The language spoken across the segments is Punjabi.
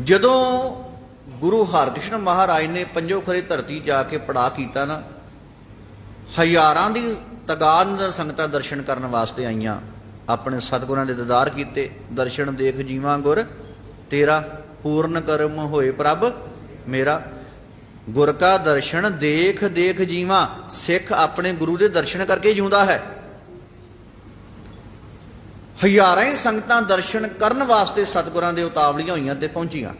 ਜਦੋਂ ਗੁਰੂ ਹਰਕ੍ਰਿਸ਼ਨ ਮਹਾਰਾਜ ਨੇ ਪੰਜੋ ਖਰੇ ਧਰਤੀ ਜਾ ਕੇ ਪੜਾ ਕੀਤਾ ਨਾ, ਹਜ਼ਾਰਾਂ ਦੀ ਤਗਾਦ ਸੰਗਤਾਂ ਦਰਸ਼ਨ ਕਰਨ ਵਾਸਤੇ ਆਈਆਂ। ਆਪਣੇ ਸਤਿਗੁਰਾਂ ਦੇ ਦੀਦਾਰ ਕੀਤੇ। ਦਰਸ਼ਨ ਦੇਖ ਜੀਵਾਂ ਗੁਰ, ਤੇਰਾ ਪੂਰਨ ਕਰਮ ਹੋਏ ਪ੍ਰਭ, ਮੇਰਾ ਗੁਰ ਕਾ ਦਰਸ਼ਨ ਦੇਖ ਦੇਖ ਜੀਵਾਂ। ਸਿੱਖ ਆਪਣੇ ਗੁਰੂ ਦੇ ਦਰਸ਼ਨ ਕਰਕੇ ਜਿਉਂਦਾ ਹੈ। ਹਜ਼ਾਰਾਂ ਹੀ ਸੰਗਤਾਂ ਦਰਸ਼ਨ ਕਰਨ ਵਾਸਤੇ ਸਤਿਗੁਰਾਂ ਦੇ ਉਤਾਵਲੀਆਂ ਹੋਈਆਂ ਤੇ ਪਹੁੰਚੀਆਂ।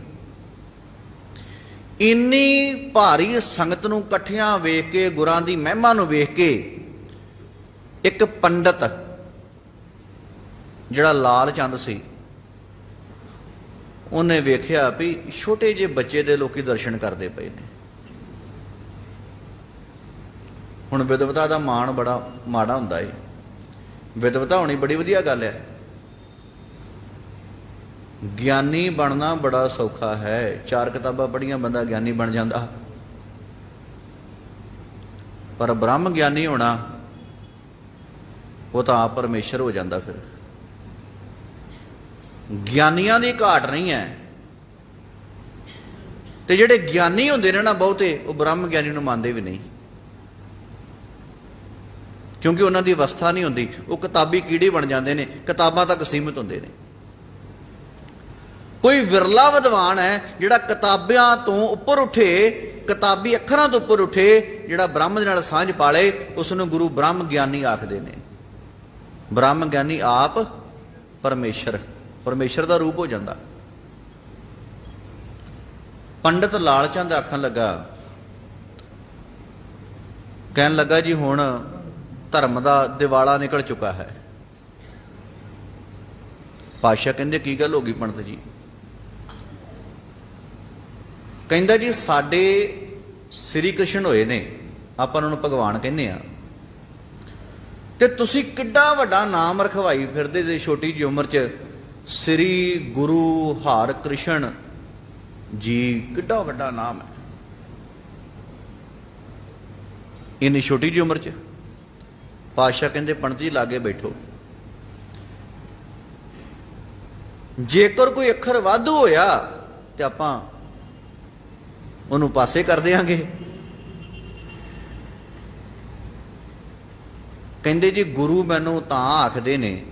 ਇੰਨੀ ਭਾਰੀ ਸੰਗਤ ਨੂੰ ਇਕੱਠਿਆਂ ਵੇਖ ਕੇ, ਗੁਰਾਂ ਦੀ ਮਹਿਮਾ ਨੂੰ ਵੇਖ ਕੇ ਇੱਕ ਪੰਡਤ ਜਿਹੜਾ ਲਾਲ ਚੰਦ ਸੀ, ਉਹਨੇ ਵੇਖਿਆ ਵੀ ਛੋਟੇ ਜਿਹੇ ਬੱਚੇ ਦੇ ਲੋਕੀ ਦਰਸ਼ਨ ਕਰਦੇ ਪਏ ਨੇ। ਹੁਣ ਵਿਦਵਤਾ ਦਾ ਮਾਣ ਬੜਾ ਮਾੜਾ ਹੁੰਦਾ ਏ। ਵਿਦਵਤਾ ਹੋਣੀ ਬੜੀ ਵਧੀਆ ਗੱਲ ਹੈ। ਗਿਆਨੀ ਬਣਨਾ ਬੜਾ ਸੌਖਾ ਹੈ। ਚਾਰ ਕਿਤਾਬਾਂ ਪੜ੍ਹੀਆਂ, ਬੰਦਾ ਗਿਆਨੀ ਬਣ ਜਾਂਦਾ। ਪਰ ਬ੍ਰਹਮ ਗਿਆਨੀ ਹੋਣਾ, ਉਹ ਤਾਂ ਆਪ ਪਰਮੇਸ਼ਰ ਹੋ ਜਾਂਦਾ ਫਿਰ। ਗਿਆਨੀਆਂ ਦੀ ਘਾਟ ਨਹੀਂ ਹੈ। ਤੇ ਜਿਹੜੇ ਗਿਆਨੀ ਹੁੰਦੇ ਨੇ ਨਾ ਬਹੁਤੇ, ਉਹ ਬ੍ਰਹਮ ਗਿਆਨੀ ਨੂੰ ਮੰਨਦੇ ਵੀ ਨਹੀਂ। ਕਿਉਂਕਿ ਉਹਨਾਂ ਦੀ ਅਵਸਥਾ ਨਹੀਂ ਹੁੰਦੀ। ਉਹ ਕਿਤਾਬੀ ਕੀੜੇ ਬਣ ਜਾਂਦੇ ਨੇ। ਕਿਤਾਬਾਂ ਤੱਕ ਸੀਮਿਤ ਹੁੰਦੇ ਨੇ। ਕੋਈ ਵਿਰਲਾ ਵਿਦਵਾਨ ਹੈ ਜਿਹੜਾ ਕਿਤਾਬਾਂ ਤੋਂ ਉੱਪਰ ਉੱਠੇ, ਕਿਤਾਬੀ ਅੱਖਰਾਂ ਤੋਂ ਉੱਪਰ ਉੱਠੇ, ਜਿਹੜਾ ਬ੍ਰਹਮ ਦੇ ਨਾਲ ਸਾਂਝ ਪਾਲੇ ਉਸ ਨੂੰ ਗੁਰੂ ਬ੍ਰਹਮ ਗਿਆਨੀ ਆਖਦੇ ਨੇ। ਬ੍ਰਹਮ ਗਿਆਨੀ ਆਪ ਪਰਮੇਸ਼ਰ ਪਰਮੇਸ਼ਰ ਦਾ ਰੂਪ ਹੋ ਜਾਂਦਾ। ਪੰਡਤ ਲਾਲ ਚੰਦ ਆਖਣ ਲੱਗਾ, ਕਹਿਣ ਲੱਗਾ ਜੀ ਹੁਣ ਧਰਮ ਦਾ ਦਿਵਾਲਾ ਨਿਕਲ ਚੁੱਕਾ ਹੈ। ਪਾਸ਼ਾ ਕਹਿੰਦੇ, ਕੀ ਗੱਲ ਹੋ ਗਈ ਪੰਡਤ ਜੀ? ਕਹਿੰਦਾ ਜੀ, ਸਾਡੇ ਸ੍ਰੀ ਕ੍ਰਿਸ਼ਨ ਹੋਏ ਨੇ, ਆਪਾਂ ਉਹਨਾਂ ਨੂੰ ਭਗਵਾਨ ਕਹਿੰਦੇ ਆ ਤੇ ਤੁਸੀਂ ਕਿੱਡਾ ਵੱਡਾ ਨਾਮ ਰਖਵਾਈ ਫਿਰਦੇ ਜੇ ਛੋਟੀ ਜੀ ਉਮਰ 'ਚ, ਸ੍ਰੀ ਗੁਰੂ ਹਰਿ ਕ੍ਰਿਸ਼ਨ ਜੀ, ਕਿੱਡਾ ਵੱਡਾ ਨਾਮ ਹੈ। ਇੰਨੀ ਛੋਟੀ ਜੀ ਉਮਰ 'ਚ ਪਾਸ਼ਾ ਕਹਿੰਦੇ, ਪੰਡਤ ਜੀ, ਲਾਗੇ ਬੈਠੋ। ਜੇਕਰ ਕੋਈ ਅੱਖਰ ਵਾਧੂ ਹੋਇਆ, ਤੇ ਆਪਾਂ ਉਹਨੂੰ ਪਾਸੇ ਕਰ ਦਿਆਂਗੇ। ਕਹਿੰਦੇ ਜੀ, ਗੁਰੂ ਮੈਨੂੰ ਤਾਂ ਆਖਦੇ ਨੇ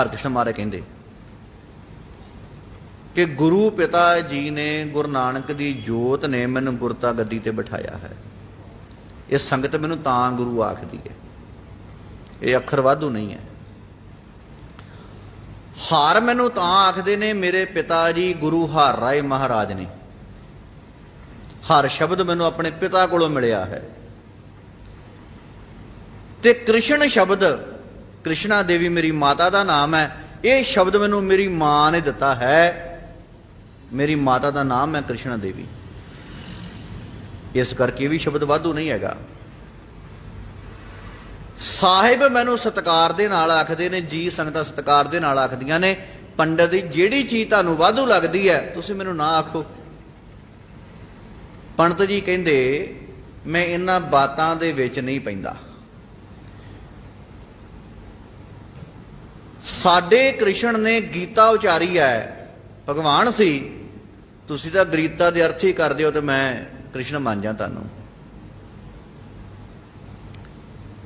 ਹਰਕ੍ਰਿਸ਼ਨ ਮਾਰੇ ਕਹਿੰਦੇ, ਕਿ ਗੁਰੂ ਪਿਤਾ ਜੀ ਨੇ ਗੁਰੂ ਨਾਨਕ ਦੀ ਜੋਤ ਨੇ ਮੈਨੂੰ ਗੁਰਤਾ ਗੱਦੀ ਤੇ ਬਿਠਾਇਆ ਹੈ। ਇਹ ਸੰਗਤ ਮੈਨੂੰ ਤਾਂ ਗੁਰੂ ਆਖਦੀ ਹੈ। ਇਹ ਅੱਖਰ ਵਾਧੂ ਨਹੀਂ ਹੈ। ਹਾਰ ਮੈਨੂੰ ਤਾਂ ਆਖਦੇ ਨੇ, ਮੇਰੇ ਪਿਤਾ ਜੀ ਗੁਰੂ ਹਰ ਰਾਏ ਮਹਾਰਾਜ ਨੇ। ਹਰ ਸ਼ਬਦ ਮੈਨੂੰ ਆਪਣੇ ਪਿਤਾ ਕੋਲੋਂ ਮਿਲਿਆ ਹੈ। ਤੇ ਕ੍ਰਿਸ਼ਨ ਸ਼ਬਦ, ਕ੍ਰਿਸ਼ਨਾ ਦੇਵੀ ਮੇਰੀ ਮਾਤਾ ਦਾ ਨਾਮ ਹੈ, ਇਹ ਸ਼ਬਦ ਮੈਨੂੰ ਮੇਰੀ ਮਾਂ ਨੇ ਦਿੱਤਾ ਹੈ। ਮੇਰੀ ਮਾਤਾ ਦਾ ਨਾਮ ਹੈ ਕ੍ਰਿਸ਼ਨਾ ਦੇਵੀ। ਇਸ ਕਰਕੇ ਇਹ ਵੀ ਸ਼ਬਦ ਵਾਧੂ ਨਹੀਂ ਹੈਗਾ। ਸਾਹਿਬ ਮੈਨੂੰ ਸਤਕਾਰ ਦੇ ਨਾਲ ਆਖਦੇ ਨੇ, ਜੀ ਸੰਗਤਾਂ ਸਤਕਾਰ ਦੇ ਨਾਲ ਆਖਦੀਆਂ ਨੇ, ਪੰਡਤ ਦੀ ਜਿਹੜੀ ਚੀਜ਼ ਤੁਹਾਨੂੰ ਵਾਧੂ ਲੱਗਦੀ ਹੈ, ਤੁਸੀਂ ਮੈਨੂੰ ਨਾ ਆਖੋ। ਪੰਡਤ ਜੀ ਕਹਿੰਦੇ, ਮੈਂ ਇਹਨਾਂ ਬਾਤਾਂ ਦੇ ਵਿੱਚ ਨਹੀਂ ਪੈਂਦਾ। ਸਾਡੇ ਕ੍ਰਿਸ਼ਨ ਨੇ ਗੀਤਾ ਉਚਾਰੀ ਹੈ, ਭਗਵਾਨ ਸੀ, ਤੁਸੀਂ ਤਾਂ ਗਰੀਤਾ ਦੇ ਅਰਥ ਹੀ ਕਰਦੇ ਹੋ ਤੇ ਮੈਂ ਕ੍ਰਿਸ਼ਨ ਮੰਨ ਜਾ ਤੁਹਾਨੂੰ।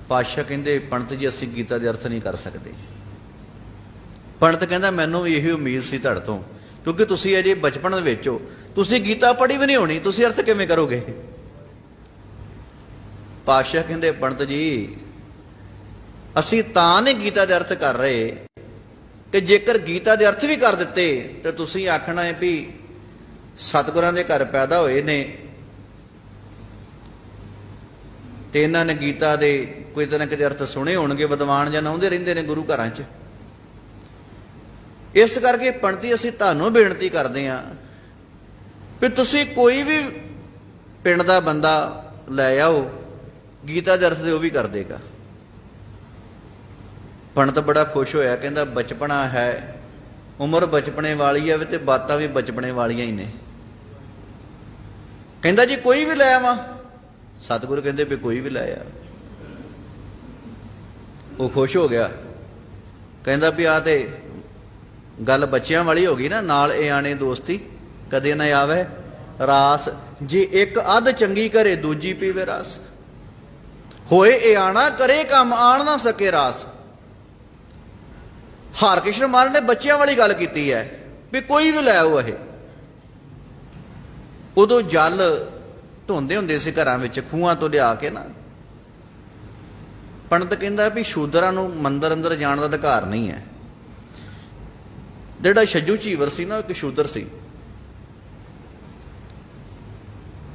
ਪਾਸ਼ਾ ਕਹਿੰਦੇ, ਪੰਡਤ ਜੀ, ਅਸੀਂ ਗੀਤਾ ਦੇ ਅਰਥ ਨਹੀਂ ਕਰ ਸਕਦੇ। ਪੰਡਤ ਕਹਿੰਦਾ, ਮੈਨੂੰ ਵੀ ਇਹੀ ਉਮੀਦ ਸੀ ਤੁਹਾਡੇ ਤੋਂ। ਕਿਉਂਕਿ ਤੁਸੀਂ ਅਜੇ ਬਚਪਨ ਦੇ ਵਿੱਚ ਹੋ। ਤੁਸੀਂ ਗੀਤਾ ਪੜ੍ਹੀ ਵੀ ਨਹੀਂ ਹੋਣੀ, ਤੁਸੀਂ ਅਰਥ ਕਿਵੇਂ ਕਰੋਗੇ? ਪਾਸ਼ਾ ਕਹਿੰਦੇ, ਪੰਡਤ ਜੀ, ਅਸੀਂ ਤਾਂ ਨਹੀਂ ਗੀਤਾ ਦੇ ਅਰਥ ਕਰ ਰਹੇ ਕਿ ਜੇਕਰ ਗੀਤਾ ਦੇ ਅਰਥ ਵੀ ਕਰ ਦਿੱਤੇ, ਤੇ ਤੁਸੀਂ ਆਖਣਾ ਹੈ ਵੀ ਸਤਿਗੁਰਾਂ ਦੇ ਘਰ ਪੈਦਾ ਹੋਏ ਨੇ ਤੇ ਇਹਨਾਂ ਨੇ ਗੀਤਾ ਦੇ ਕੋਈ ਤਰ੍ਹਾਂ ਕਿਤੇ ਅਰਥ ਸੁਣੇ ਹੋਣਗੇ, ਵਿਦਵਾਨ ਜਾਂ ਆਉਂਦੇ ਰਹਿੰਦੇ ਨੇ ਗੁਰੂ ਘਰਾਂ 'ਚ। ਇਸ ਕਰਕੇ ਪੰਡਤੀ ਅਸੀਂ ਤੁਹਾਨੂੰ ਬੇਨਤੀ ਕਰਦੇ ਆਂ ਵੀ ਤੁਸੀਂ ਕੋਈ ਵੀ ਪਿੰਡ ਦਾ ਬੰਦਾ ਲੈ ਆਓ, ਗੀਤਾ ਦੇ ਅਰਥ ਦੇ ਉਹ ਵੀ ਕਰ ਦੇਗਾ। ਪੰਡਤ ਬੜਾ ਖੁਸ਼ ਹੋਇਆ, ਕਹਿੰਦਾ ਬਚਪਨਾ ਹੈ, ਉਮਰ ਬਚਪਨੇ ਵਾਲੀ ਹੈ ਤੇ ਬਾਤਾਂ ਵੀ ਬਚਪਨੇ ਵਾਲੀਆਂ ਹੀ ਨੇ। ਕਹਿੰਦਾ ਜੀ, ਕੋਈ ਵੀ ਲੈ ਆਵਾਂ। ਸਤਿਗੁਰੂ ਕਹਿੰਦੇ ਵੀ ਕੋਈ ਵੀ ਲੈ ਆ। ਉਹ ਖੁਸ਼ ਹੋ ਗਿਆ। ਕਹਿੰਦਾ ਵੀ ਆ ਤੇ ਗੱਲ ਬੱਚਿਆਂ ਵਾਲੀ ਹੋ ਗਈ ਨਾ, ਨਾਲ ਇਹ ਆਣੇ ਦੋਸਤੀ, ਕਦੇ ਨਾ ਆਵੇ ਰਾਸ, ਜੇ ਇੱਕ ਅੱਧ ਚੰਗੀ ਕਰੇ, ਦੂਜੀ ਪੀਵੇ ਰਸ। ਹੋਏ ਇਹ ਆਣਾ, ਕਰੇ ਕੰਮ, ਆਣ ਨਾ ਸਕੇ ਰਾਸ। ਹਰਕ੍ਰਿਸ਼ਨ ਮਹਾਰਾਜ ਨੇ ਬੱਚਿਆਂ ਵਾਲੀ ਗੱਲ ਕੀਤੀ ਹੈ, ਵੀ ਕੋਈ ਵੀ ਲੈ ਆਓ ਇਹ। ਉਦੋਂ ਜਲ ਧੋਂਦੇ ਹੁੰਦੇ ਸੀ ਘਰਾਂ ਵਿੱਚ, ਖੂਹਾਂ ਤੋਂ ਲਿਆ ਕੇ ਨਾ। ਪੰਡਤ ਕਹਿੰਦਾ ਵੀ ਸ਼ੂਦਰਾਂ ਨੂੰ ਮੰਦਰ ਅੰਦਰ ਜਾਣ ਦਾ ਅਧਿਕਾਰ ਨਹੀਂ ਹੈ। ਜਿਹੜਾ ਛੱਜੂ ਚੀਵਰ ਸੀ ਨਾ ਉਹ ਇੱਕ ਸ਼ੂਦਰ ਸੀ।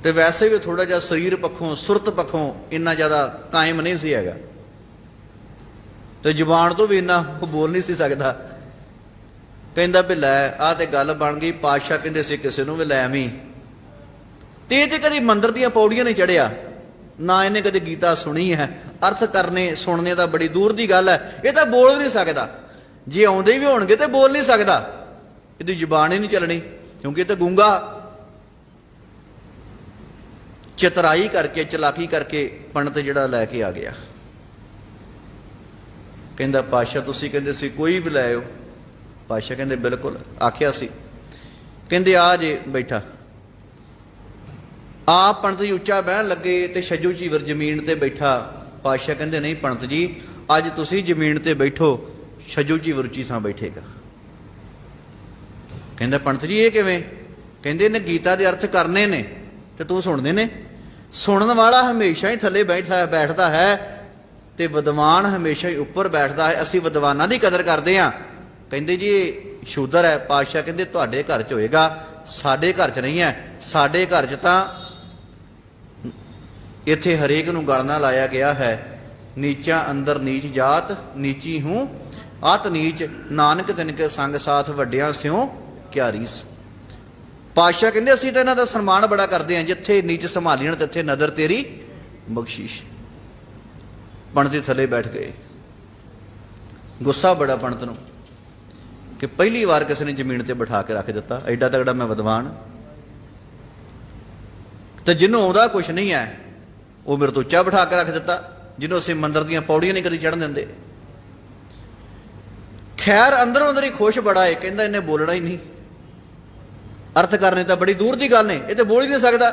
ਤੇ ਵੈਸੇ ਵੀ ਥੋੜਾ ਜਿਹਾ ਸਰੀਰ ਪੱਖੋਂ, ਸੁਰਤ ਪੱਖੋਂ ਇੰਨਾ ਜ਼ਿਆਦਾ ਕਾਇਮ ਨਹੀਂ ਸੀ ਹੈਗਾ। ਤੇ ਜ਼ੁਬਾਨ ਤੋਂ ਵੀ ਇੰਨਾ ਉਹ ਬੋਲ ਨਹੀਂ ਸੀ ਸਕਦਾ। ਕਹਿੰਦਾ ਵੀ ਲੈ, ਆਹ ਤੇ ਗੱਲ ਬਣ ਗਈ, ਪਾਤਸ਼ਾਹ ਕਹਿੰਦੇ ਸੀ ਕਿਸੇ ਨੂੰ ਵੀ ਲੈ ਆਵੀਂ ਤੇ ਇਹ ਤੇ ਕਦੀ ਮੰਦਰ ਦੀਆਂ ਪੌੜੀਆਂ ਨਹੀਂ ਚੜਿਆ ਨਾ ਇਹਨੇ ਕਦੇ ਗੀਤਾ ਸੁਣੀ ਹੈ। ਅਰਥ ਕਰਨੇ, ਸੁਣਨੇ ਦਾ ਬੜੀ ਦੂਰ ਦੀ ਗੱਲ ਹੈ। ਇਹ ਤਾਂ ਬੋਲ ਵੀ ਨਹੀਂ ਸਕਦਾ। ਜੇ ਆਉਂਦੇ ਵੀ ਹੋਣਗੇ ਤੇ ਬੋਲ ਨਹੀਂ ਸਕਦਾ। ਇਹਦੀ ਜ਼ੁਬਾਨ ਹੀ ਨਹੀਂ ਚੱਲਣੀ, ਕਿਉਂਕਿ ਇਹ ਤਾਂ ਗੂੰਗਾ। ਚਤਰਾਈ ਕਰਕੇ, ਚਲਾਕੀ ਕਰਕੇ ਪੰਡਤ ਜਿਹੜਾ ਲੈ ਕੇ ਆ ਗਿਆ। ਕਹਿੰਦਾ ਪਾਸ਼ਾ ਤੁਸੀਂ ਕਹਿੰਦੇ ਸੀ ਕੋਈ ਵੀ ਲੈ ਆਓ ਪਾਸ਼ਾ ਕਹਿੰਦੇ, ਬਿਲਕੁਲ। ਆਖਿਆ ਸੀ। ਕਹਿੰਦੇ, ਆ ਜੇ, ਬੈਠਾ। ਆਪ ਪੰਡਤ ਜੀ ਉੱਚਾ ਬਹਿਣ ਲੱਗੇ ਤੇ ਛੱਜੂ ਚੀਵਰ ਜ਼ਮੀਨ ਤੇ ਬੈਠਾ। ਪਾਸ਼ਾ ਕਹਿੰਦੇ, ਨਹੀਂ ਪੰਡਤ ਜੀ, ਅੱਜ ਤੁਸੀਂ ਜ਼ਮੀਨ ਤੇ ਬੈਠੋ। ਛੱਜੂ ਚੀਵਰ ਉੱਚੀ ਥਾਂ ਬੈਠੇਗਾ। ਕਹਿੰਦਾ, ਪੰਡਤ ਜੀ, ਇਹ ਕਿਵੇਂ? ਕਹਿੰਦੇ ਨੇ ਗੀਤਾ ਦੇ ਅਰਥ ਕਰਨੇ ਨੇ ਤੇ ਤੂੰ ਸੁਣਦੇ ਨੇ। ਸੁਣਨ ਵਾਲਾ ਹਮੇਸ਼ਾ ਹੀ ਥੱਲੇ ਬੈਠਾ, ਬੈਠਦਾ ਹੈ ਤੇ ਵਿਦਵਾਨ ਹਮੇਸ਼ਾ ਹੀ ਉੱਪਰ ਬੈਠਦਾ ਹੈ। ਅਸੀਂ ਵਿਦਵਾਨਾਂ ਦੀ ਕਦਰ ਕਰਦੇ ਹਾਂ। ਕਹਿੰਦੇ, ਜੀ, ਸ਼ੂਦਰ ਹੈ, ਪਾਤਸ਼ਾਹ ਕਹਿੰਦੇ, ਤੁਹਾਡੇ ਘਰ 'ਚ ਹੋਏਗਾ, ਸਾਡੇ ਘਰ 'ਚ ਨਹੀਂ ਹੈ, ਸਾਡੇ ਘਰ 'ਚ ਤਾਂ ਇੱਥੇ ਹਰੇਕ ਨੂੰ ਗਲਣਾ ਲਾਇਆ ਗਿਆ ਹੈ। ਨੀਚਾ ਅੰਦਰ ਨੀਚ ਜਾਤ, ਨੀਚੀ ਹੂੰ ਆਤ ਨੀਚ, ਨਾਨਕ ਤਿਨ ਕੇ ਸੰਗ ਸਾਥ ਵੱਡਿਆਂ ਸਿਓ ਕਿਆ ਰੀਸ ਪਾਤਸ਼ਾਹ ਕਹਿੰਦੇ, ਅਸੀਂ ਤਾਂ ਇਹਨਾਂ ਦਾ ਸਨਮਾਨ ਬੜਾ ਕਰਦੇ ਹਾਂ, ਜਿੱਥੇ ਨੀਚ ਸੰਭਾਲੀਣ ਤੇ ਇੱਥੇ ਨਦਰ ਤੇਰੀ ਬਖਸ਼ਿਸ਼। ਪੰਡਤ ਥੱਲੇ ਬੈਠ ਗਏ। ਗੁੱਸਾ ਬੜਾ ਪੰਡਤ ਨੂੰ ਕਿ ਪਹਿਲੀ ਵਾਰ ਕਿਸੇ ਨੇ ਜ਼ਮੀਨ ਤੇ ਬਿਠਾ ਕੇ ਰੱਖ ਦਿੱਤਾ। ਐਡਾ ਤਗੜਾ ਮੈਂ ਵਿਦਵਾਨ। ਤੇ ਜਿਹਨੂੰ ਆਉਂਦਾ ਕੁਝ ਨਹੀਂ ਹੈ, ਉਹ ਮੇਰੇ ਤੋਂ ਉੱਚਾ ਬਿਠਾ ਕੇ ਰੱਖ ਦਿੱਤਾ। ਜਿਹਨੂੰ ਅਸੀਂ ਮੰਦਰ ਦੀਆਂ ਪੌੜੀਆਂ ਨਹੀਂ ਕਦੀ ਚੜ੍ਹਨ ਦਿੰਦੇ। ਖੈਰ, ਅੰਦਰੋਂ ਅੰਦਰ ਹੀ ਖੁਸ਼ ਬੜਾ ਏ, ਕਹਿੰਦਾ ਇਹਨੇ ਬੋਲਣਾ ਹੀ ਨਹੀਂ। ਅਰਥ ਕਰਨੇ ਤਾਂ ਬੜੀ ਦੂਰ ਦੀ ਗੱਲ ਨੇ, ਇਹ ਤੇ ਬੋਲ ਹੀ ਨਹੀਂ ਸਕਦਾ।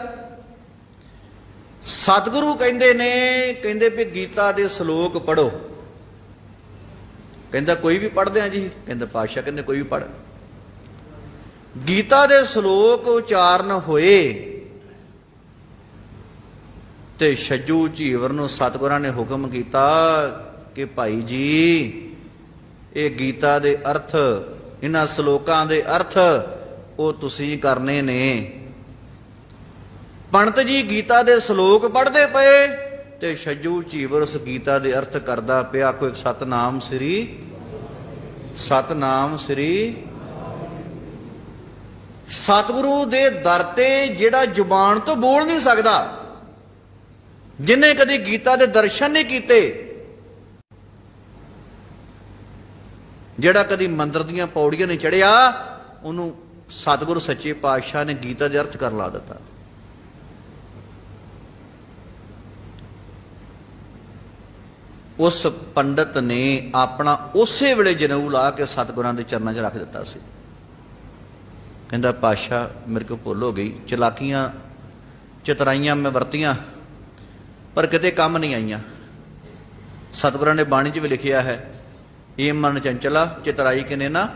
ਸਤਿਗੁਰੂ ਕਹਿੰਦੇ ਨੇ, ਕਹਿੰਦੇ ਵੀ ਗੀਤਾ ਦੇ ਸ਼ਲੋਕ ਪੜੋ ਕਹਿੰਦਾ ਕੋਈ ਵੀ ਪੜਦੇ ਆ ਜੀ, ਕਹਿੰਦਾ ਪਾਤਸ਼ਾਹ ਕਹਿੰਦੇ ਕੋਈ ਵੀ ਪੜ ਗੀਤਾ ਦੇ ਸ਼ਲੋਕ ਉਚਾਰਨ ਹੋਏ ਤੇ ਛੱਜੂ ਝੀਵਰ ਨੂੰ ਸਤਿਗੁਰਾਂ ਨੇ ਹੁਕਮ ਕੀਤਾ ਕਿ ਭਾਈ ਜੀ ਇਹ ਗੀਤਾ ਦੇ ਅਰਥ, ਇਹਨਾਂ ਸ਼ਲੋਕਾਂ ਦੇ ਅਰਥ, ਉਹ ਤੁਸੀਂ ਕਰਨੇ ਨੇ। ਪੰਡਤ ਜੀ ਗੀਤਾ ਦੇ ਸ਼ਲੋਕ ਪੜ੍ਹਦੇ ਪਏ ਤੇ ਛੱਜੂ ਝੀਵਰ ਉਸ ਗੀਤਾ ਦੇ ਅਰਥ ਕਰਦਾ ਪਿਆ। ਕੋਈ ਸਤਨਾਮ ਸ੍ਰੀ ਸਤਨਾਮ ਸ੍ਰੀ। ਸਤਿਗੁਰੂ ਦੇ ਦਰ ਤੇ ਜਿਹੜਾ ਜ਼ੁਬਾਨ ਤੋਂ ਬੋਲ ਨਹੀਂ ਸਕਦਾ, ਜਿਨੇ ਕਦੇ ਗੀਤਾ ਦੇ ਦਰਸ਼ਨ ਨਹੀਂ ਕੀਤੇ ਜਿਹੜਾ ਕਦੀ ਮੰਦਰ ਦੀਆਂ ਪੌੜੀਆਂ ਨਹੀਂ ਚੜਿਆ, ਉਹਨੂੰ ਸਤਿਗੁਰ ਸੱਚੇ ਪਾਤਸ਼ਾਹ ਨੇ ਗੀਤਾ ਦੇ ਅਰਥ ਕਰ ਲਾ ਦਿੱਤਾ। ਉਸ ਪੰਡਤ ਨੇ ਆਪਣਾ ਉਸੇ ਵੇਲੇ ਜਨਊ ਲਾ ਕੇ ਸਤਿਗੁਰਾਂ ਦੇ ਚਰਨਾਂ 'ਚ ਰੱਖ ਦਿੱਤਾ ਸੀ। ਕਹਿੰਦਾ ਪਾਸ਼ਾ ਮੇਰੇ ਕੋਲ ਭੁੱਲ ਹੋ ਗਈ। ਚਲਾਕੀਆਂ, ਚਤਰਾਈਆਂ ਮੈਂ ਵਰਤੀਆਂ, ਪਰ ਕਿਤੇ ਕੰਮ ਨਹੀਂ ਆਈਆਂ। ਸਤਿਗੁਰਾਂ ਨੇ ਬਾਣੀ 'ਚ ਵੀ ਲਿਖਿਆ ਹੈ ਇਹ ਮਨ ਚੰਚਲਾ, ਚਤਰਾਈ ਕਿਨੇ ਨਾ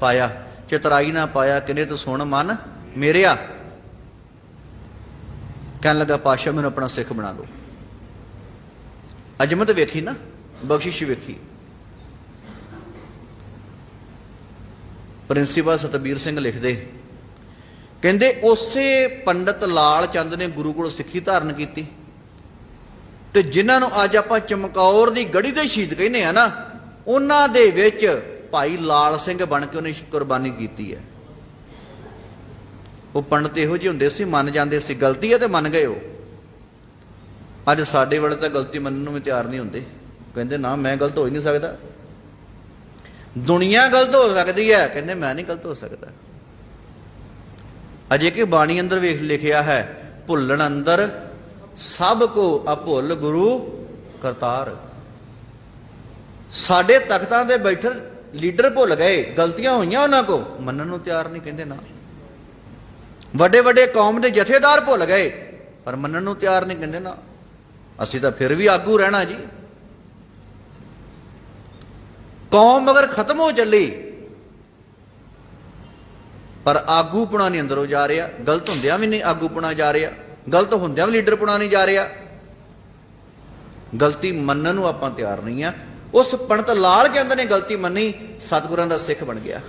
ਪਾਇਆ। ਚਿਤਰਾਈ ਨਾ ਪਾਇਆ, ਕਿਨੇ ਤੂੰ ਸੁਣ ਮਨ ਮੇਰਿਆ। ਕਹਿਣ ਲੱਗਾ ਪਾਸ਼ਾ ਮੈਨੂੰ ਆਪਣਾ ਸਿੱਖ ਬਣਾ ਲਓ ਅਜਮਤ ਵੇਖੀ ਨਾ, ਬਖਸ਼ਿਸ਼ ਵੇਖੀ। ਪ੍ਰਿੰਸੀਪਲ ਸਤਬੀਰ ਸਿੰਘ ਲਿਖਦੇ, ਕਹਿੰਦੇ, ਉਸੇ ਪੰਡਤ ਲਾਲ ਚੰਦ ਨੇ ਗੁਰੂ ਕੋਲ ਸਿੱਖੀ ਧਾਰਨ ਕੀਤੀ ਤੇ ਜਿਨ੍ਹਾਂ ਨੂੰ ਅੱਜ ਆਪਾਂ ਚਮਕੌਰ ਦੀ ਗੜੀ ਦੇ ਸ਼ਹੀਦ ਕਹਿੰਦੇ ਆ ਨਾ ਉਹਨਾਂ ਦੇ ਵਿੱਚ ਭਾਈ ਲਾਲ ਸਿੰਘ ਬਣ ਕੇ ਉਹਨੇ ਕੁਰਬਾਨੀ ਕੀਤੀ ਹੈ। ਉਹ ਪੰਡਤ ਇਹੋ ਜਿਹੇ ਹੁੰਦੇ ਸੀ, ਮੰਨ ਜਾਂਦੇ ਸੀ, ਗਲਤੀ ਹੈ ਤੇ ਮੰਨ ਗਏ ਉਹ। ਅੱਜ ਸਾਡੇ ਵੇਲੇ ਤਾਂ ਗਲਤੀ ਮੰਨਣ ਨੂੰ ਵੀ ਤਿਆਰ ਨਹੀਂ ਹੁੰਦੇ। ਕਹਿੰਦੇ, ਨਾ, ਮੈਂ ਗਲਤ ਹੋ ਹੀ ਨਹੀਂ ਸਕਦਾ। ਦੁਨੀਆ ਗਲਤ ਹੋ ਸਕਦੀ ਹੈ। ਕਹਿੰਦੇ, ਮੈਂ ਨਹੀਂ ਗਲਤ ਹੋ ਸਕਦਾ। ਅਜੇ ਕਿ ਬਾਣੀ ਅੰਦਰ ਵੇਖ ਲਿਖਿਆ ਹੈ, ਭੁੱਲਣ ਅੰਦਰ ਸਭ ਕੋ ਅਭੁੱਲ ਗੁਰੂ ਕਰਤਾਰ। ਸਾਡੇ ਤਖਤਾਂ ਤੇ ਬੈਠੇ ਲੀਡਰ ਭੁੱਲ ਗਏ, ਗਲਤੀਆਂ ਹੋਈਆਂ ਉਹਨਾਂ ਕੋ ਮੰਨਣ ਨੂੰ ਤਿਆਰ ਨਹੀਂ ਕਹਿੰਦੇ ਨਾ। ਵੱਡੇ ਵੱਡੇ ਕੌਮ ਦੇ ਜਥੇਦਾਰ ਭੁੱਲ ਗਏ, ਪਰ ਮੰਨਣ ਨੂੰ ਤਿਆਰ ਨਹੀਂ ਕਹਿੰਦੇ ਨਾ। ਅਸੀਂ ਤਾਂ ਫਿਰ ਵੀ ਆਗੂ ਰਹਿਣਾ ਜੀ। ਕੌਮ ਅਗਰ ਖਤਮ ਹੋ ਚੱਲੀ। ਪਰ ਆਗੂਪੁਣਾ ਨਹੀਂ ਅੰਦਰੋਂ ਜਾ ਰਿਹਾ। ਗਲਤ ਹੁੰਦਿਆਂ ਵੀ ਨਹੀਂ ਆਗੂਪੁਣਾ ਜਾ ਰਿਹਾ। ਗਲਤ ਹੁੰਦਿਆਂ ਵੀ ਲੀਡਰਪੁਣਾ ਨਹੀਂ ਜਾ ਰਿਹਾ। ਗਲਤੀ ਮੰਨਣ ਨੂੰ ਆਪਾਂ ਤਿਆਰ ਨਹੀਂ ਆ। ਉਸ ਪੰਡਤ ਲਾਲ ਚੰਦ ਨੇ ਗਲਤੀ ਮੰਨੀ ਸਤਿਗੁਰਾਂ ਦਾ ਸਿੱਖ ਬਣ ਗਿਆ।